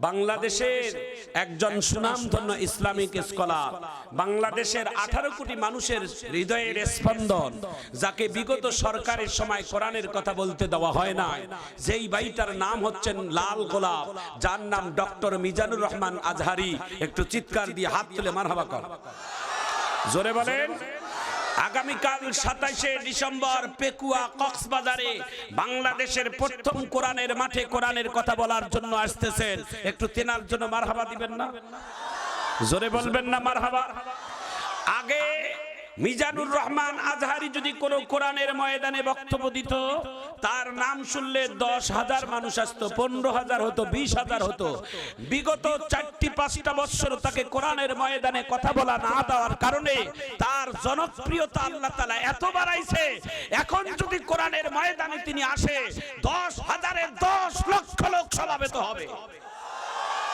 বাংলাদেশের একজন সুনামধন্য ইসলামিক স্কলার বাংলাদেশের আঠারো কোটি মানুষের হৃদয়ের স্পন্দন যাকে বিগত সরকারের সময় কোরআনের কথা বলতে দেওয়া হয় না যেই বাড়িটার নাম হচ্ছেন লাল গোলাপ যার নাম ডক্টর মিজানুর রহমান আজহারি। একটু চিৎকার দিয়ে হাত তুলে মারহাবা কর। জোরে বলেন। আগামীকাল সাতাশে ডিসেম্বর পেকুয়া কক্সবাজারে বাংলাদেশের প্রথম কোরআনের মাঠে কোরআনের কথা বলার জন্য আসতেছেন। একটু তেনার জন্য মারহাবা দিবেন না? জোরে বলবেন না মারহাবা? আগে মিজানুর রহমান আজহারি যদি কোনো কোরআনের ময়দানে বক্তব্য দিত, তার নাম শুনলে দশ হাজার মানুষ আসতো, পনেরো হাজার হতো, বিশ হাজার হতো। বিগত চারটি, পাঁচটা বছর তাকে কোরআনের ময়দানে কথা বলা না দেওয়ার কারণে তার জনপ্রিয়তা আল্লাহ তালা এত বাড়াইছে। এখন যদি কোরআনের ময়দানে তিনি আসে, দশ হাজারের দশ লক্ষ লোক সমাবেত হবে।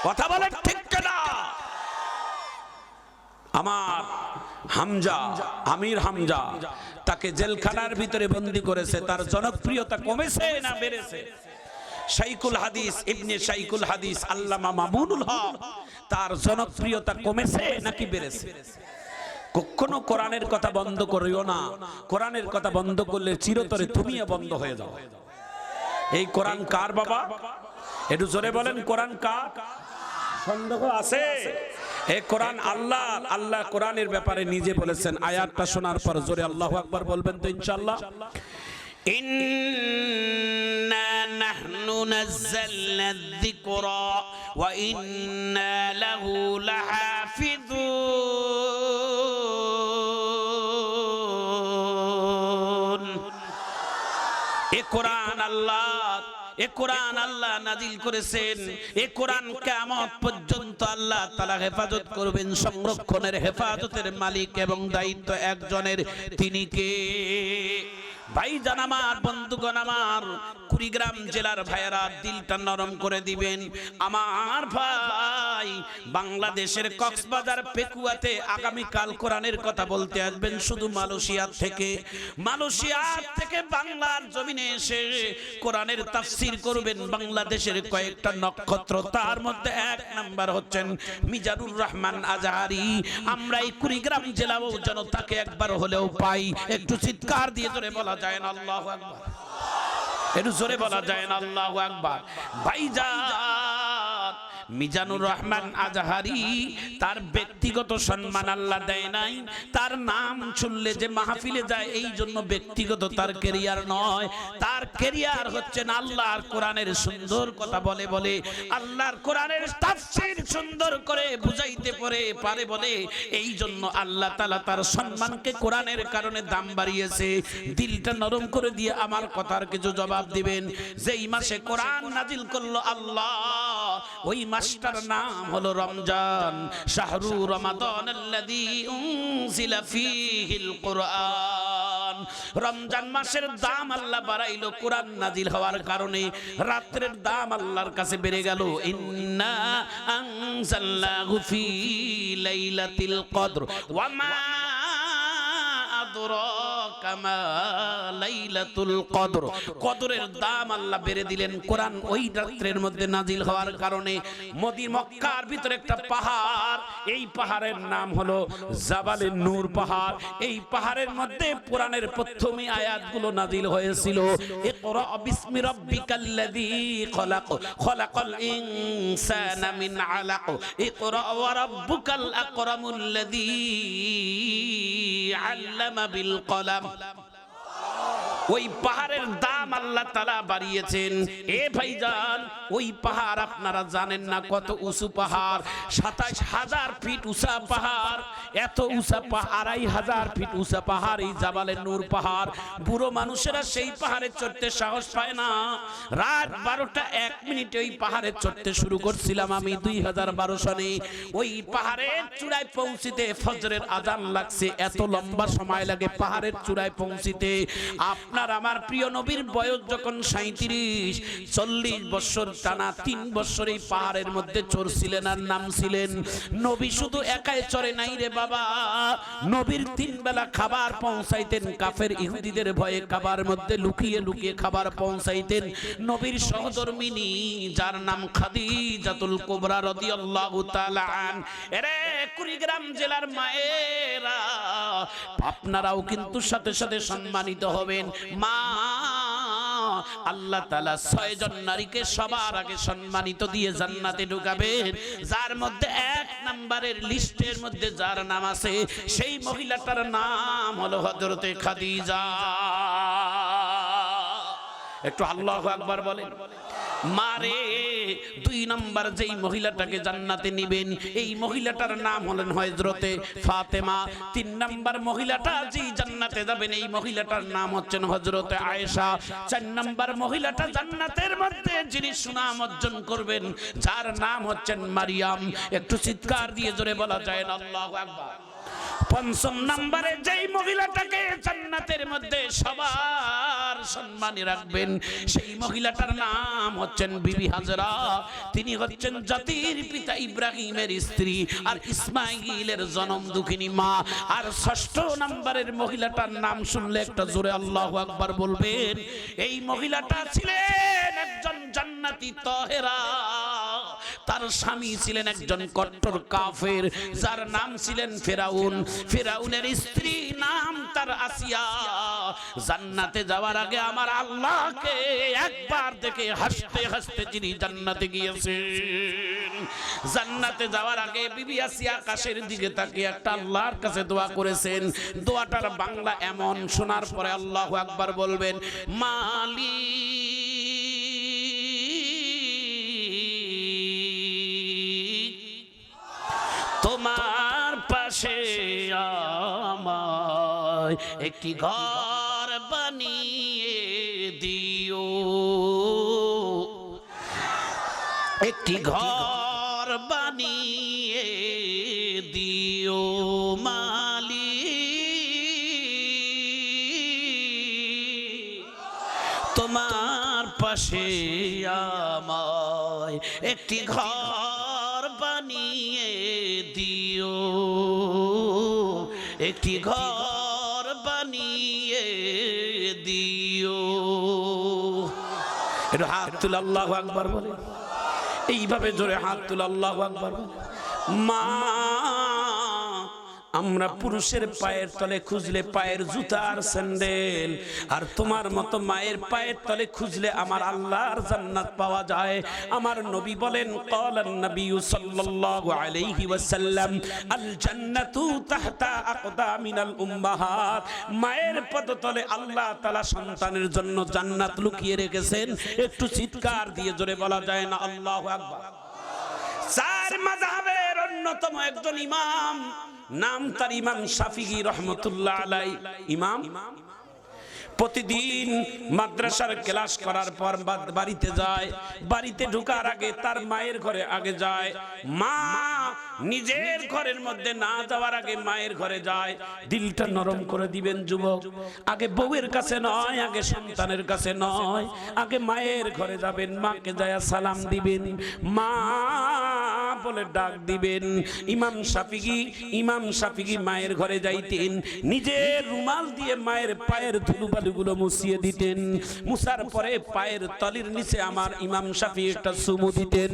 কথা বলেন ঠিক না আমার হামজা, আমির হামজা, তাকে জেলখানার ভিতরে বন্দি করেছে, তার জনপ্রিয়তা কমেছে না বেড়েছে? শাইকুল হাদিস, ইবনে শাইকুল হাদিস, আল্লামা মামুনুল হক, তার জনপ্রিয়তা কমেছে নাকি বেড়েছে? কখনো কোরআনের কথা বন্ধ করিও না। কোরআনের কথা বন্ধ করলে চিরতরে তুমিও বন্ধ হয়ে যাও। এই কোরআন কার বাবা? একটু জোরে বলেন, কোরআন কার? সন্দেহ আছে? এ কোরআন আল্লাহ আল্লাহ কোরআনের ব্যাপারে নিজে বলেছেন আয়াতটা শোনার পর জোরে আল্লাহ আকবার বলবেন তো ইনশাআল্লাহ إنا نحن نزلنا الذكر وإنا له لحافظون এ কোরআন আল্লাহ এ কোরআন আল্লাহ নাজিল করেছেন। এ কোরআন কেমন পর্যন্ত আল্লাহ তারা হেফাজত করবেন, সংরক্ষণের হেফাজতের মালিক এবং দায়িত্ব একজনের, তিনি কে? ভাইজান আমার, বন্ধুগণ আমার, কুড়িগ্রাম জেলার ভাইয়েরা দিলটা নরম করে দিবেন। আমার ভাই বাংলাদেশের কক্সবাজার পেকুয়াতে আগামীকাল কোরআনের কথা বলতে আসবেন, শুধু মালয়েশিয়া থেকে। মালয়েশিয়া থেকে বাংলার জমিনে এসে কোরআনের তাফসীর করবেন। বাংলাদেশের কয়েকটা নক্ষত্র, তার মধ্যে এক নাম্বার হচ্ছেন মিজানুর রহমান আজহারি। আমরা এই কুড়িগ্রাম জেলাও যেন তাকে একবার হলেও পাই। একটু চিৎকার দিয়ে ধরে বলা যায় না আল্লাহ একবার একটু জোরে বলা যায় না আল্লাহ একবার ভাইজান। মিজানুর রহমান আজহারি, তার ব্যক্তিগত সম্মান আল্লাহ দেয় নাই, তার নাম শুনলে যে মাহফিলে যায়, এই জন্য ব্যক্তিগত তার কেরিয়ার নয়, তার কেরিয়ার হচ্ছেন আল্লাহর কোরআনের সুন্দর কথা বলে বলে, আল্লাহর কোরআনের তাফসীর সুন্দর করে বুঝাইতে পারে পারে বলে, এই জন্য আল্লাহ তাআলা তার সম্মানকে কোরআনের কারণে দাম বাড়িয়েছে। দিলটা নরম করে দিয়ে আমার কথার কিছু জবাব দিবেন। যেই মাসে কোরআন নাজিল করল আল্লাহ ওই মাসটার নাম হলো রমজান। শাহরু রমাদান রমজান মাসের দাম আল্লাহ বাড়াইলো কোরআন নাজিল হওয়ার কারণে। রাত্রের দাম আল্লাহর কাছে বেড়ে গেল। ইন্না আনজালনাহু ফী লাইলাতিল কদর। ওয়া মা কদর কদরের দাম আল্লাহ বেড়ে দিলেন। কোরআন ওই রাত্রের মধ্যে নাজিল হওয়ার কারণে মদি মক্কার ভিতরে একটা পাহাড়, এই পাহাড়ের নাম হলো জাবালে নূর পাহাড়। এই পাহাড়ের মধ্যে কোরআনের প্রথমে আয়াতগুলো নাজিল হয়েছিল। ইকরা বিসমি রাব্বিকাল্লাযী খলাক, খলাকাল ইনসানা মিন আলাক। ইকরা ওয়া রাব্বুকাল আকরামুল্লাযী আল্লামা বিল কলাম। ওই পাহাড়ের দাম আল্লাহ তালা বাড়িয়েছেন। এ ভাইজান, ওই পাহাড় আপনারা জানেন না কত উঁচু পাহাড়, সাতাশ হাজার ফিট উঁচা পাহাড়, এত উঁচা পাহাড় আড়াই হাজার ফিট উঁচা পাহাড়, এই জাবালের নূর পাহাড়। বুড়ো মানুষেরা সেই পাহাড়ে চড়তে সাহস পায় না। রাত বারোটা এক মিনিটে ওই পাহাড়ে চড়তে শুরু করছিলাম আমি দুই হাজার বারো সনে। ওই পাহাড়ের চূড়ায় পৌঁছিতে ফজরের আজান লাগছে, এত লম্বা সময় লাগে পাহাড়ের চূড়ায় পৌঁছিতে। আপনার আমার প্রিয় নবীর বয়স যখন সাঁত্রিশ চল্লিশ বছর, টানা তিন বছর এই পাহাড়ের মধ্যে চড়ছিলেন আর নামছিলেন। নবী শুধু একাই চড়ে নাই রে বাবা। নবীর তিন বেলা খাবার পৌঁছাইতেন, কাফের ইহুদিদের ভয়ে খাবার মধ্যে লুকিয়ে লুকিয়ে খাবার পৌঁছাইতেন। নবীর সহধর্মিনী, যার নাম খাদিজাতুল কুবরা রাদিয়াল্লাহু তাআলা আন। এরে কুড়িগ্রাম জেলার মায়েরা, আপনারাও কিন্তু সাথে সাথে সম্মানিত হবেন। মা, আল্লাহ তালা ছয়জন নারীকে সবার আগে সম্মানিত দিয়ে জান্নাতে ঢুকাবেন। যার মধ্যে এক নাম্বারের লিস্টের মধ্যে যার নাম আছে, সেই মহিলাটার নাম হলো হজরতে খাদিজা। একটু আল্লাহ আকবার বলেন। মারে, দুই নম্বর যেই মহিলাটাকে জান্নাতে নিবেন, এই মহিলাটার নাম হলেন হজরতে ফাতেমা। তিন নম্বর মহিলাটা যেই জান্নাতে যাবেন, এই মহিলাটার নাম হচ্ছেন হজরতে আয়েশা। চার নম্বর মহিলাটা জান্নাতের মধ্যে যিনি সুনাম অর্জন করবেন, যার নাম হচ্ছেন মারিয়াম। একটু চিৎকার দিয়ে জোরে বলা যায় না, আল্লাহ আকবার। পঞ্চম নম্বরে যেই মহিলাটাকে জান্নাতের মধ্যে সবার সম্মানে রাখবেন, সেই মহিলাটার নাম হচ্ছেন বিবি হাজরা। তিনি হচ্ছেন জাতির পিতা ইব্রাহিমের স্ত্রী আর ইসমাইলের জনম দুঃখিনী মা। আর ষষ্ঠ নম্বরের মহিলাটার নাম শুনলে একটা জোরে আল্লাহ আকবার বলবেন, এই মহিলাটা ছিলেন একজন জান্নাতি তহেরা। তার স্বামী ছিলেন একজন কট্টর কাফের, যার নাম ছিলেন ফেরাউন। ফেরাউনের স্ত্রী নাম তার আসিয়া, জান্নাতে যাওয়ার আগে আমার আল্লাহকে একবার দেখে হাসতে হাসতে যিনি জান্নাতে গিয়েছেন, জান্নাতে যাওয়ার আগে বিবি আসিয়া আকাশের দিকে তাকিয়ে একটা আল্লাহর কাছে দোয়া করেছেন। দোয়াটার বাংলা এমন শোনার পরে আল্লাহ একবার বলবেন, মালিক একটি ঘর বানিয়ে দিও। একটি ঘর বানিয়ে দিও মালি তোমার পাশে আমায় একটি ঘর বানিয়ে দিও। একটি ঘর একটু হাত তুলে আল্লাহ আকবার বলে এইভাবে জোরে হাত তুলে আল্লাহ আকবার বলে। মা আমরা পুরুষের পায়ের তলে খুঁজলে পায়ের জুতা আর স্যান্ডেল। আর তোমার মতো মায়ের পায়ের তলে খুঁজলে আমার আল্লাহর জান্নাত পাওয়া যায়। আমার নবী বলেন ক্বালান নবী সাল্লাল্লাহু আলাইহি ওয়াসাল্লাম আল জান্নাতু তাহতা আকদামিনাল উম্মাহাত। মায়ের পদতলে আল্লাহ তাআলা সন্তানের জন্য জান্নাত লুকিয়ে রেখেছেন। একটু চিৎকার দিয়ে জোরে বলা যায় না, আল্লাহু আকবার। চার মাযহাবের অন্যতম একজন ইমাম নাম তার ইমাম শাফিগি রহমতুল্লাহ আলাই ইমাম? প্রতিদিন মাদ্রাসার ক্লাস করার পর বাড়িতে যায়, বাড়িতে ঢোকার আগে তার মায়ের ঘরে আগে যায়। মা নিজের ঘরের মধ্যে না যাওয়ার আগে মায়ের ঘরে যায়। দিলটা নরম করে দিবেন যুবক। আগে বউয়ের কাছে নয়, আগে সন্তানের কাছে নয়। আগে মায়ের ঘরে যাবেন, মাকে যায় সালাম দিবেন। মা বলে ডাক দিবেন, ইমাম সাফিগি ইমাম শাফিগি মায়ের ঘরে যাইতেন। নিজের রুমাল দিয়ে মায়ের পায়ের ধুলোবালুগুলো মুছিয়ে দিতেন। মুসার পরে পায়ের তলির নিচে আমার ইমাম শাফি একটা চুমু দিতেন।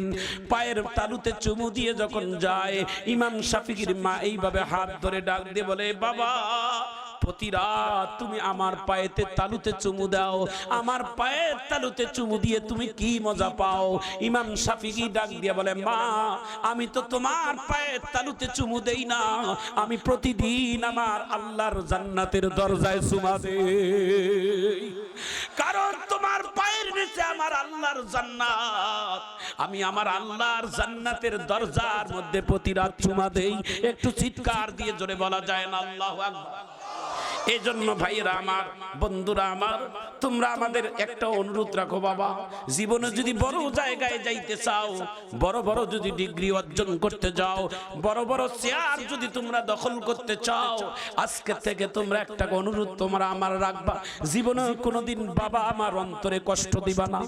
পায়ের তালুতে চুমু দিয়ে যখন যায়, ইমাম সাফিকির মা এইভাবে হাত ধরে ডাক দিয়ে বলে, বাবা প্রতি রাত তুমি আমার পায়েতে তালুতে চুমু দাও। আমার পায়ের তালুতে চুমু দিয়ে তুমি কি মজা পাও? ইমাম শাফিকি ডাক দিয়ে বলে, মা, আমি তো তোমার পায়ের তালুতে চুমু দেই না। আমি প্রতিদিন আমার আল্লাহর জান্নাতের দরজায় চুমা দেই। কারণ তোমার পায়ের নিচে আমার আল্লাহর জান্নাত। আমি আমার আল্লাহর জান্নাতের দরজার মধ্যে প্রতি রাত চুমা দেই। একটু চিৎকার দিয়ে জোরে বলা যায় না, আল্লাহু আকবার। এই জন্য ভাইয়েরা আমার, বন্ধুরা আমার, তোমরা আমাদের একটা অনুরোধ রাখো বাবা। জীবনে যদি বড় জায়গায় যাইতে চাও, বড় বড় যদি ডিগ্রি অর্জন করতে যাও, বড় বড় চেয়ার যদি তোমরা দখল করতে চাও, আজকে থেকে তোমরা একটা অনুরোধ তোমরা আমার রাখবা। জীবনে কোনোদিন বাবা আমার অন্তরে কষ্ট দিবা না।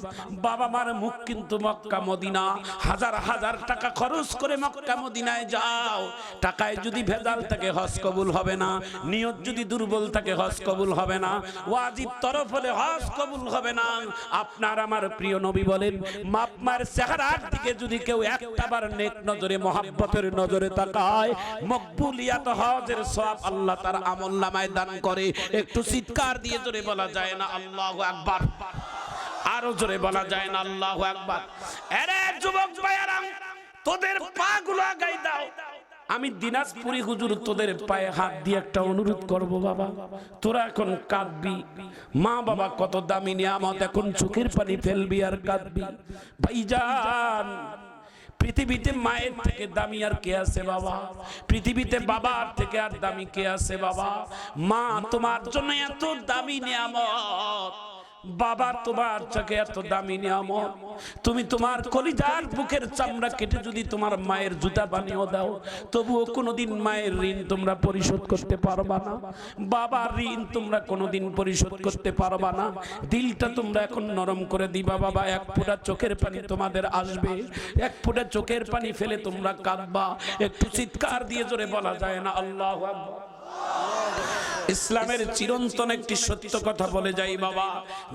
বাবা মার মুখ কিন্তু মক্কা মদিনা। হাজার হাজার টাকা খরচ করে মক্কা মদিনায় যাও। টাকায় যদি ভেজাল থাকে, হজ কবুল হবে না। নিয়ত যদি দুর্বল থাকে হজ কবুল হবে না, ওয়াজিব তরফ হলে হজ কবুল হবে না। আপনার আমার প্রিয় নবী বলেন মাপমার চেহারার দিকে যদি কেউ একটাবার নেক নজরে, মহাব্বতের নজরে তাকায়, মকবুলিয়াত হজের সওয়াব আল্লাহ তার আমল নামায় দান করে। একটু চিৎকার দিয়ে জোরে বলা যায় না, আল্লাহু আকবার। আরও জোরে বলা যায় না, আল্লাহু আকবার। আরে যুবক ভাইয়ারা তোদের পা গুলো আগাই দাও। আমি দিনাজপুরি হুজুর, তোদের পায়ে হাত দিয়ে একটা অনুরোধ করব বাবা। তোরা এখন কাঁদবি। মা বাবা কত দামি নিয়ামত, এখন চোখের পানি ফেলবি আর কাঁদবি। ভাইজান, পৃথিবীতে মায়ের থেকে দামি আর কে আছে বাবা? পৃথিবীতে বাবার থেকে আর দামি কে আছে বাবা? মা, তোমার জন্য এত দামি নিয়ামত। বাবা, তোমার চোখে এত দামি নিয়ামত। তুমি তোমার কলিজার বুকের চামড়া কেটে যদি তোমার মায়ের জুতা বানিয়েও দাও, তবুও কোনোদিন মায়ের ঋণ তোমরা পরিশোধ করতে পারবা না। বাবার ঋণ তোমরা কোনোদিন পরিশোধ করতে পারবা না। দিলটা তোমরা এখন নরম করে দিবা, বাবা। এক ফোঁটা চোখের পানি তোমাদের আসবে। এক ফোঁটা চোখের পানি ফেলে তোমরা কাঁদবা। একটু চিৎকার দিয়ে জোরে বলা যায় না, আল্লাহ ইসলামের চিরন্তন একটি সত্য কথা বলে যাই বাবা।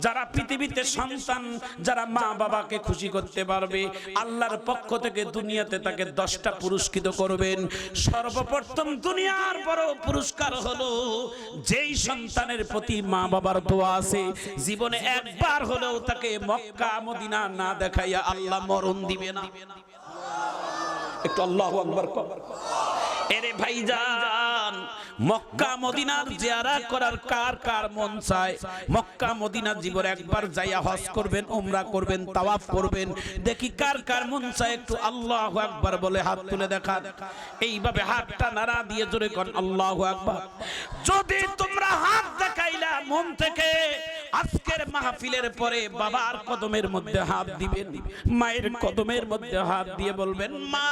যারা পৃথিবীতে সন্তান, যারা মা বাবাকে খুশি করতে পারবে, আল্লাহর পক্ষ থেকে দুনিয়াতে তাকে দশটা পুরস্কৃত করবেন। সর্বপ্রথম দুনিয়ার বড় পুরস্কার হলো, যেই সন্তানের প্রতি মা বাবার দোয়া আছে, জীবনে একবার হলেও তাকে মক্কা, মদিনা না দেখাইয়া আল্লাহ মরণ দিবে না। একটু আল্লাহ আকবার। এরে ভাইজান মক্কা, মদিনার জিয়ারা করার কার কার মন চায়? মক্কা, মদিনা জীবন একবার যাইয়া হজ করবেন, উমরা করবেন, তাওয়াফ করবেন। দেখি কার কার মন চায়? একটু আল্লাহ আকবার বলে হাত তুলে দেখান। এইভাবে হাতটা নাড়া দিয়ে জোরে কর আল্লাহ আকবার। যদি তোমরা হাত দেখাইলা মন থেকে, আজকের মাহফিলের পরে বাবার কদমের মধ্যে হাত দিবেন, মায়ের কদমের মধ্যে হাত দিয়ে বলবেন, মা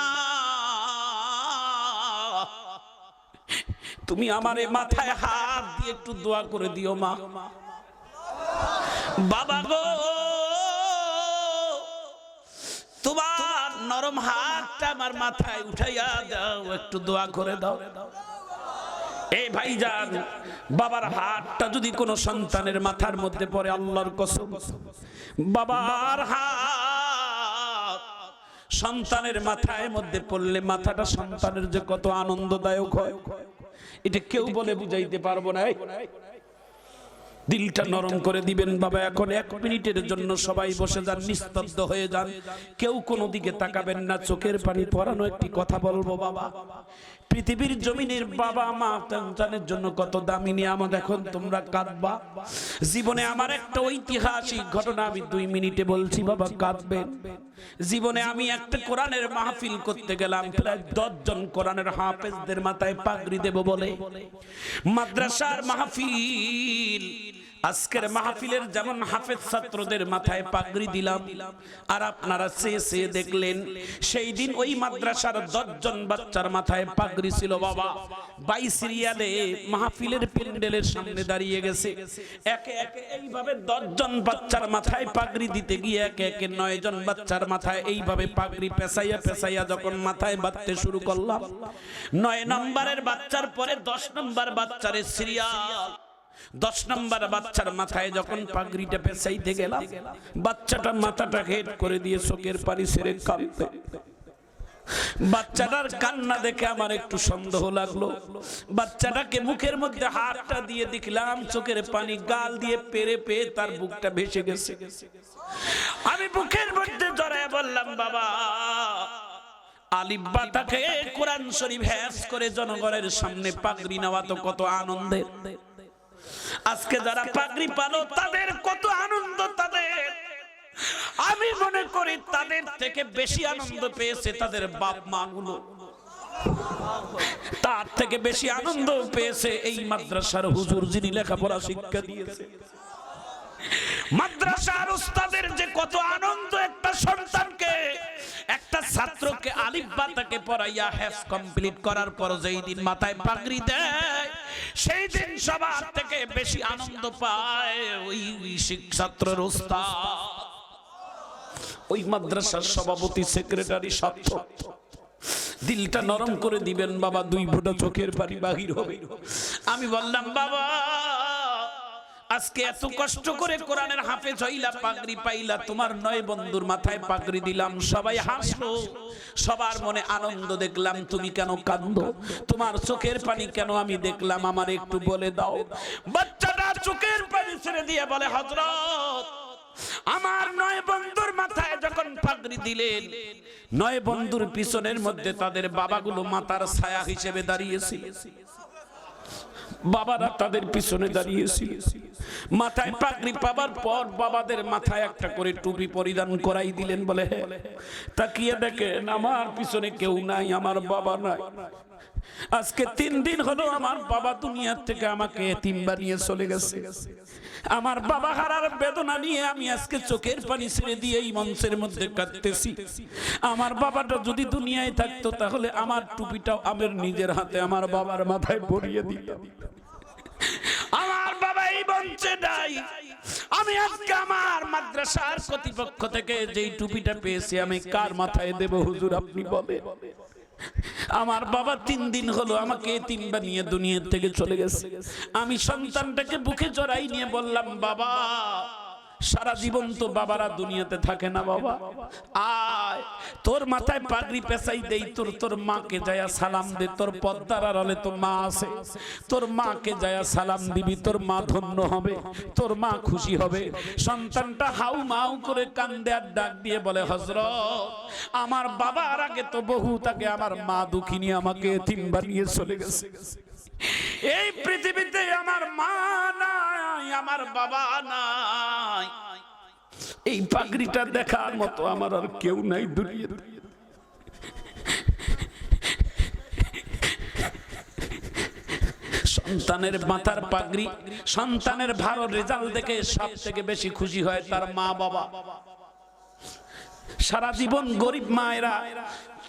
তুমি আমার মাথায় হাত দিয়ে একটু দোয়া করে দিও মা। বাবা গো, তোমার নরম হাতটা আমার মাথায় উঠাইয়া দাও, একটু দোয়া করে দাও। এই ভাইজান, বাবার হাতটা যদি কোনো সন্তানের মাথার মধ্যে পড়ে, আল্লাহর কসম। বাবার হাত সন্তানের মাথায় মধ্যে পড়লে মাথাটা সন্তানের যে কত আনন্দদায়ক হয়। এটা কেউ বলে বুঝাইতে পারব না দিলটা নরম করে দিবেন, বাবা, এখন এক মিনিটের জন্য সবাই বসে যান, নিস্তব্ধ হয়ে যান। কেউ কোনো দিকে তাকাবেন না, চোখের পানি পরানো একটি কথা বলব, বাবা। পৃথিবীর জমিনের বাবা মা সন্তানের জন্য কত দামি নিয়ামত এখন তোমরা কাঁদবা? জীবনে আমার একটা ঐতিহাসিক ঘটনা আমি দুই মিনিটে বলছি, বাবা কাঁদবেন জীবনে আমি একটা কোরআনের মাহফিল করতে গেলাম, প্রায় দশজন কোরআনের হাফেজদের মাথায় পাগড়ি দেব বলে। মাদ্রাসার মাহফিল আজকের মাহফিলের যেমন হাফেজ ছাত্রদের মাথায় পাগড়ি দিলাম, আর আপনারা চেয়ে চেয়ে দেখলেন, সেই দিন ওই মাদ্রাসার দশজন বাচ্চার মাথায় পাগড়ি ছিল বাবা। বাই সিরিয়ালে মাহফিলের প্যান্ডেলের সামনে দাঁড়িয়ে গেছে। একে একে এইভাবে দশজন বাচ্চার মাথায় পাগড়ি দিতে গিয়ে একে একে নয় জন বাচ্চার মাথায় এইভাবে পাগড়ি পেঁচাইয়া পেঁচাইয়া যখন মাথায় বাঁধতে শুরু করলাম, নয় নম্বরের বাচ্চার পরে দশ নম্বর বাচ্চারের সিরিয়াল দশ নম্বর বাচ্চার মাথায় যখন পাগড়িটা পেঁচাইতে গেলাম, বাচ্চাটা মাথাটা হেট করে দিয়ে চোখের পানি সেরে কাঁদতে। বাচ্চাটার কান্না দেখে আমার একটু সন্দেহ লাগল। বাচ্চাটাকে মুখের মধ্যে হাতটা দিয়ে দেখলাম, চোখের পানি গাল দিয়ে পেরে পেয়ে তার বুকটা ভেসে গেছে। আমি বুকের মধ্যে জড়ায় বললাম, বাবা আলিব্বা তাকে কোরআন শরীফ হ্যাস করে জনগণের সামনে পাগড়ি নেওয়া তো কত আনন্দের। আজকে যারা পাগড়ি পালো তাদের কত আনন্দ তাদের। আমি মনে করি তাদের থেকে বেশি আনন্দ পেয়েছে তাদের বাপ মা গুলো তার থেকে বেশি আনন্দ পেয়েছে এই মাদ্রাসার হুজুর যিনি লেখাপড়া শিক্ষা দিয়েছে। মাদ্রাসার উস্তাদের যে কত আনন্দ একটা সন্তানকে একটা ছাত্রকে আলিফবা তাকে পড়াইয়া হ্যাস কমপ্লিট করার পর যেই দিন মাথায় পাগড়ি দেয় সেই দিন সবার থেকে বেশি আনন্দ পায় ওই ছাত্রের উস্তাদ ওই মাদ্রাসার সভাপতি সেক্রেটারি ছাত্র। দিলটা নরম করে দিবেন বাবা দুই ফোঁটা চোখের পানি বাহির হবে। আমি বললাম বাবা আজকে এত কষ্ট করে কোরআনের হাফেজ হইলা পাগড়ি পাইলা তোমার নয় বন্ধুর মাথায় পাগড়ি দিলাম সবাই হাসলো। সবার মনে আনন্দ দেখলাম তুমি কেন কান্দো তোমার চোখের পানি কেন আমি দেখলাম আমার একটু বলে দাও। বাচ্চাটা চোখের পানি ছেড়ে দিয়ে বলে হজরত আমার নয় বন্ধুর মাথায় যখন পাগড়ি দিলেন নয় বন্ধুর পিছনের মধ্যে তাদের বাবাগুলো মাতার ছায়া হিসেবে দাঁড়িয়েছিল। বাবারা তাদের পিছনে দাঁড়িয়েছিল। মাথায় পাগড়ি পাবার পর বাবাদের মাথায় একটা করে টুপি পরিধান করাই দিলেন বলে হ্যাঁ তাকিয়ে দেখেন আমার পিছনে কেউ নাই, আমার বাবা নাই। আজকে তিন দিন হলো আমার বাবা দুনিয়ার থেকে আমাকে এতিম বানিয়ে চলে গেছে। আমার বাবা হারার বেদনা নিয়ে আমি আজকে চোখের পানি ছেড়ে দিয়ে এই মঞ্চের মধ্যে কাঁদতেছি। আমার বাবাটা যদি দুনিয়ায় থাকতো তাহলে আমার টুপিটাও আমার নিজের হাতে আমার বাবার মাথায় পরিয়ে দিতাম আমার বাবা এই মঞ্চে নাই। আমি আজকে আমার মাদ্রাসার কর্তৃপক্ষ থেকে যেই টুপিটা পেয়েছি আমি কার মাথায় দেব? হুজুর আপনি বলেন। আমার বাবা তিন দিন হলো আমাকে তিন বানিয়ে দুনিয়ার থেকে চলে গেছে। আমি সন্তানটাকে বুকে জড়াই নিয়ে বললাম, বাবা সারা জীবন তো বাবারা দুনিয়াতে থাকে না বাবা। আয়, তোর মাথায় পাগড়ি পেঁচাই দেই, তোর তোর মাকে যায়া সালাম দে, তোর পদ্মার আড়ালে তো মা আছে। তোর মাকে যায়া সালাম দিবি, তোর মা ধন্য হবে, তোর মা খুশি হবে। সন্তানটা হাউ মাউ করে কান্দে আর ডাক দিয়ে বলে হজরত আমার বাবার আগে তো বহু তাকে, আমার মা দুঃখিনী আমাকে এতিম বানিয়ে চলে গেছে। এই পৃথিবীতে আমার মা নাই, আমার বাবা নাই। এই পাগড়িটা দেখার মতো আমার আর কেউ নাই দুনিয়াতে। সন্তানের মাথার পাগড়ি, সন্তানের ভালো রেজাল্ট দেখে সব থেকে বেশি খুশি হয় তার মা বাবা। সারা জীবন গরিব মায়েরা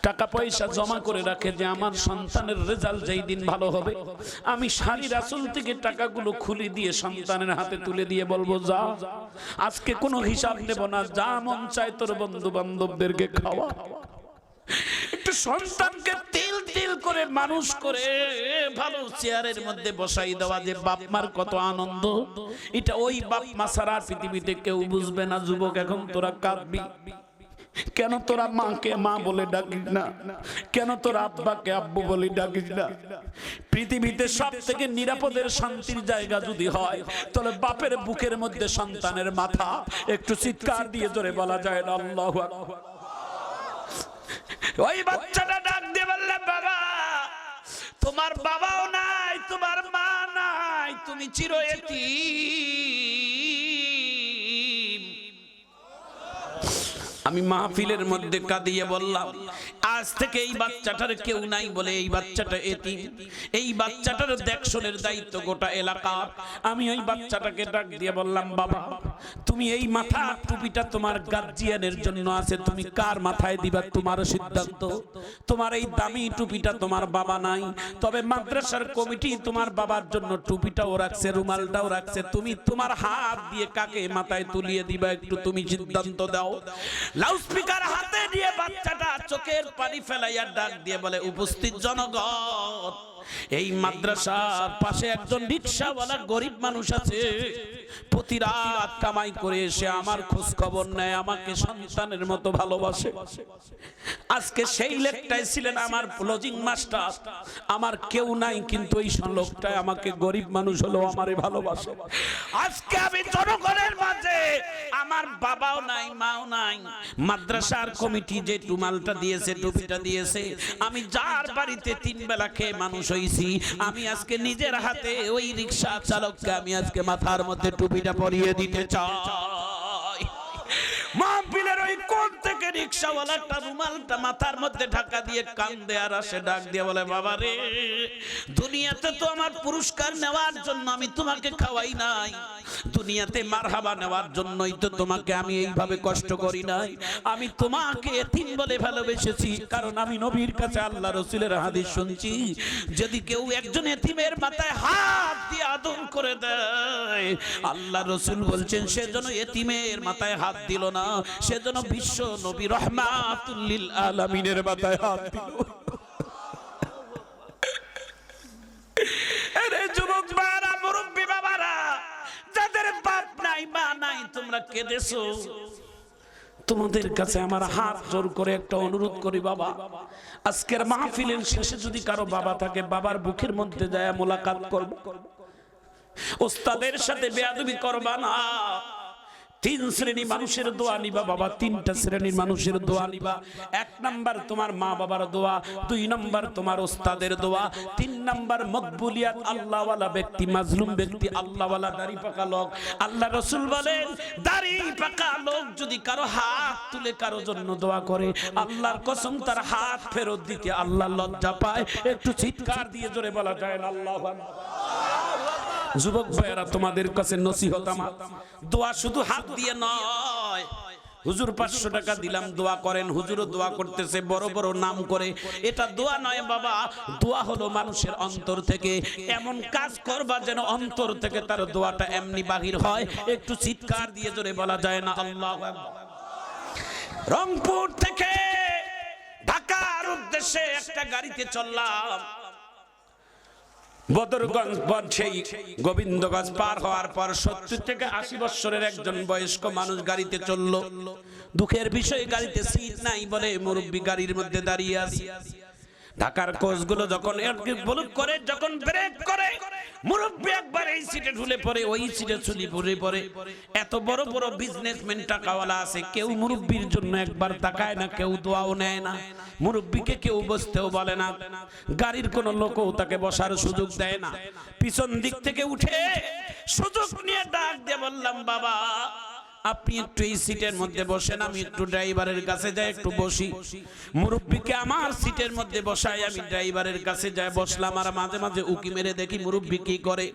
টাকা পয়সা জমা করে রাখে যে আমার সন্তানের রেজাল্ট যেই দিন ভালো হবে, আমি শাড়ির আসল থেকে টাকাগুলো খুলে দিয়ে সন্তানের হাতে তুলে দিয়ে বলব, যা, আজকে কোনো হিসাব নেব না, যা মন চায় তোর বন্ধু বান্ধবদেরকে খাওয়া। একটু সন্তানকে তিল তিল করে মানুষ করে ভালো চেয়ারের মধ্যে বসাই দেওয়া যে বাপ মার কত আনন্দ। এটা ওই বাপ মা সারা পৃথিবীতে কেউ বুঝবে না, যুবক এখন তোরা কাঁদবি। কেন তোরা মাকে মা বলে ডাকিস না? কেন তোর আব্বাকে আব্বু বলে ডাকিস না? পৃথিবীতে সব থেকে নিরাপদের শান্তির জায়গা যদি হয়, তাহলে বাপের বুকের মধ্যে সন্তানের মাথা একটু চিৎকার দিয়ে জোরে বলা যায় না? আল্লাহু। ওই বাচ্চাটা ডাক দিয়ে বললে, বাবা, তোমার বাবাও নাই, তোমার মা নাই, তুমি চির আমি মাহফিলের মধ্যে কাঁদিয়ে বললাম আজ থেকে এই বাচ্চাটার কেউ নাই বলে এই বাচ্চাটা এতিম এই বাচ্চাটার দেখশনের দায়িত্ব গোটা এলাকার আমি ওই বাচ্চাটাকে ডাক দিয়ে বললাম, বাবা, তুমি এই মাথা টুপিটা তোমার গার্জিয়ানের জন্য আছে। তুমি কার মাথায় দিবা তোমার সিদ্ধান্ত? তোমার এই দামি টুপিটা তোমার বাবা নাই। তবে মাদ্রাসার কমিটি তোমার বাবার জন্য টুপিটাও রাখছে, রুমালটাও রাখছে। তুমি তোমার হাত দিয়ে কাকে মাথায় তুলিয়ে দিবা একটু তুমি সিদ্ধান্ত দাও। লাউডস্পিকার হাতে দিয়ে বাচ্চাটা চোখের পানি ফেলাইয়া ডাক দিয়ে বলে উপস্থিত জনগণ এই মাদ্রাসার পাশে একজন রিক্সাওয়ালা গরিব মানুষ আছে। প্রতি রাত কামাই করে এসে আমার খোঁজ খবর নেয়, আমাকে সন্তানের মতো ভালোবাসে। আজকে সেই লেকটাই ছিলেন আমার লজিং মাস্টার আমার কেউ নাই, কিন্তু এই লোকটাই আমাকে গরিব মানুষ হলো আমারে ভালোবাসে। আজকে আমি জনগণের মাঝে আমার বাবাও নাই, মাও নাই। মাদ্রাসার কমিটি যে টুমালটা দিয়েছে, টুপিটা দিয়েছে, আমি যার বাড়িতে তিন বেলা খেয়ে মানুষ হইছি আমি আজকে নিজের হাতে ওই রিক্সা চালককে আমি আজকে মাথার মধ্যে টুপিটা পরিয়ে দিতে চাই মাহফিলের ওই কোণ থেকে থেকে রিক্সাওয়ালাটা, রুমালটা মাথার মধ্যে ঢাকা দিয়ে কান্দে আর আসে ডাক দিয়ে বলে, বাবা রে, দুনিয়াতে তো আমার পুরস্কার নেওয়ার জন্য আমি তোমাকে খাওয়াই নাই। দুনিয়াতে মারহাবা নেওয়ার জন্যই তো তোমাকে আমি এইভাবে কষ্ট করি নাই। আমি তোমাকে এতিম বলে ভালোবেসেছি, কারণ আমি নবীর কাছে আল্লাহ রসুলের হাদিস শুনছি। যদি কেউ একজন এতিমের মাথায় হাত দিয়ে আদর করে দেয়, আল্লাহ রসুল বলছেন সেজন্য এতিমের মাথায় হাত দিল না সেজন্য বিশ্ব নবী রহমাতুল্লিল আলামিনের মাথায় হাত দিল। আরে যুবক বাবারা মুরব্বী বাবারা, যাদের বাপ নাই, মা নাই, তোমরা কেঁদেছো? তোমাদের কাছে আমার হাত জোর করে একটা অনুরোধ করি বাবা। আজকের মাহফিলের শেষে যদি কারও বাবা থাকে, বাবার বুকের মধ্যে যায় মোলাকাত করব। ওস্তাদের সাথে বেয়াদবি করবা না। তিন শ্রেণি মানুষের দোয়া নিবা, বাবা, তিনটা শ্রেণির মানুষের দোয়া নিবা। এক নাম্বার তোমার মা বাবার দোয়া, দুই নাম্বার তোমার ওস্তাদের দোয়া, তিন নাম্বার মকবুলিয়াত আল্লাহওয়ালা ব্যক্তি, মাজলুম ব্যক্তি, আল্লাহওয়ালা দাড়ি পাকা লোক। আল্লাহ রসুল বলেন, দাড়ি পাকা লোক যদি কারও হাত তুলে কারও জন্য দোয়া করে, আল্লাহর কসম তার হাত ফেরত দিতে আল্লাহ লজ্জা পায়। একটু চিৎকার দিয়ে জোরে বলা যায় আল্লাহ যুবক ভাইয়েরা, তোমাদের কাছে নসিহত আমার। দোয়া শুধু হাত দিয়ে নয়। হুজুর পাঁচশো টাকা দিলাম, দোয়া করেন। হুজুরও দোয়া করতেছে, বড় বড় নাম করে। এটা দোয়া নয় বাবা, দোয়া হলো মানুষের অন্তর থেকে। এমন কাজ করবা যেন অন্তর থেকে তার দোয়াটা এমনি বাহির হয়। একটু চিৎকার দিয়ে জোরে বলা যায় না, আল্লাহ রংপুর থেকে ঢাকার উদ্দেশ্যে একটা গাড়িতে চললাম। বদরগঞ্জ বন সেই গোবিন্দগঞ্জ পার হওয়ার পর সত্তর থেকে আশি বৎসরের একজন বয়স্ক মানুষ গাড়িতে চলল। দুঃখের বিষয়, গাড়িতে সিট নাই বলে মুরব্বী গাড়ির মধ্যে দাঁড়িয়ে আছে। ঢাকার কোচগুলো যখন বলুক করে, যখন ব্রেক করে মুরব্বী একবার এই সিটে ঢুলে পড়ে ওই সিটে চুলি পড়ে পড়ে। এত বড় বড় বিজনেসম্যান টাকাওয়ালা আছে, কেউ মুরব্বীর জন্য একবার তাকায় না, কেউ দোয়াও নেয় না। মুরব্বীকে কেউ বসতেও বলে না। গাড়ির কোনো লোকও তাকে বসার সুযোগ দেয় না। পিছন দিক থেকে উঠে সুযোগ নিয়ে ডাক দিয়ে বললাম, বাবা আপনি একটু এই সিটের মধ্যে বসেন, আমি একটু ড্রাইভারের কাছে যাই, একটু বসি। মুরব্বীকে আমার সিটের মধ্যে বসাই, আমি ড্রাইভারের কাছে যাই, বসলাম আর মাঝে মাঝে উকি মেরে দেখি মুরব্বী কি করে।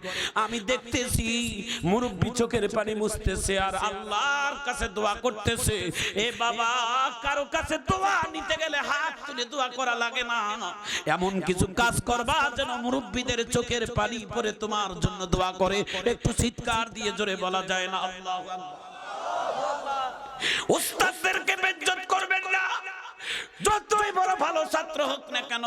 আমি দেখতেছি মুরব্বী চোখের পানি মুছতেছে আর আল্লাহর কাছে দোয়া করতেছে। এ বাবা, কারও কাছে দোয়া নিতে গেলে হাত তুলে দোয়া করা লাগে না। এমন কিছু কাজ করবা যেন মুরব্বীদের চোখের পানি পরে তোমার জন্য দোয়া করে। একটু চিৎকার দিয়ে জোরে বলা যায় না, আল্লাহ উস্তাদদেরকে বেজ্জত করবেন না। যতই বড় ভালো ছাত্র হোক না কেন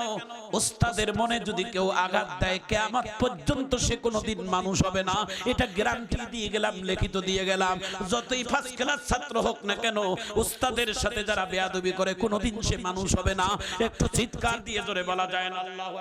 মনে যদি কেউ আঘাত দেয়, কেয়ামত পর্যন্ত সে কোনোদিন মানুষ হবে না। এটা গ্যারান্টি দিয়ে গেলাম, লিখিত দিয়ে গেলাম। যতই ফার্স্ট ক্লাস ছাত্র হোক না কেন, উস্তাদের সাথে যারা বেয়াদবি করে, কোনোদিন সে মানুষ হবে না। একটু চিৎকার দিয়ে জোরে বলা যায় না, আল্লাহু